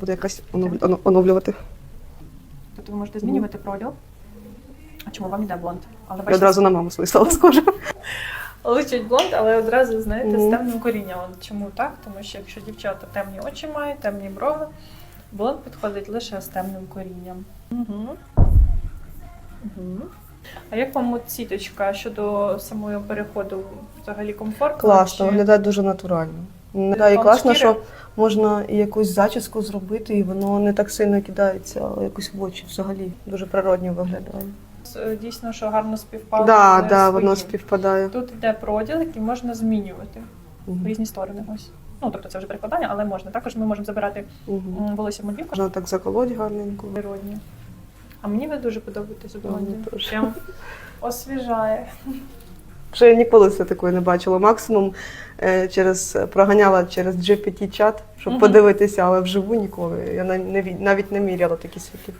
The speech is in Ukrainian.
Буде якась оновлювати. Тобто ви можете змінювати проділ. А чому вам іде блонд? Але Я одразу на маму свою стала схожа. личить блонд, але одразу знаєте, з темним корінням. Чому так? Тому що якщо дівчата темні очі мають, темні брови, блонд підходить лише з темним корінням. Угу. Угу. А як вам от сіточка щодо самого переходу взагалі комфортно? Класно, чи- виглядає дуже натурально. Виглядає Вам класно, що можна і якусь зачіску зробити, і воно не так сильно кидається якось в очі. Взагалі дуже природньо виглядає. Е, Дійсно, що гарно співпало. З да, воно співпадає. Тут йде проділ, який можна змінювати в різні сторони. Ось. Ну, тобто це вже перекладання, але можна. Також ми можемо забирати м, волосся модівку Можна так заколоть гарненько. природні. А мені ви дуже подобаєтесь. Прям освіжає. Ще я ніколи це такої не бачила. Максимум е, через проганяла через GPT-чат, щоб Мгм. подивитися, але вживу ніколи. Я навіть не міряла такі світлі.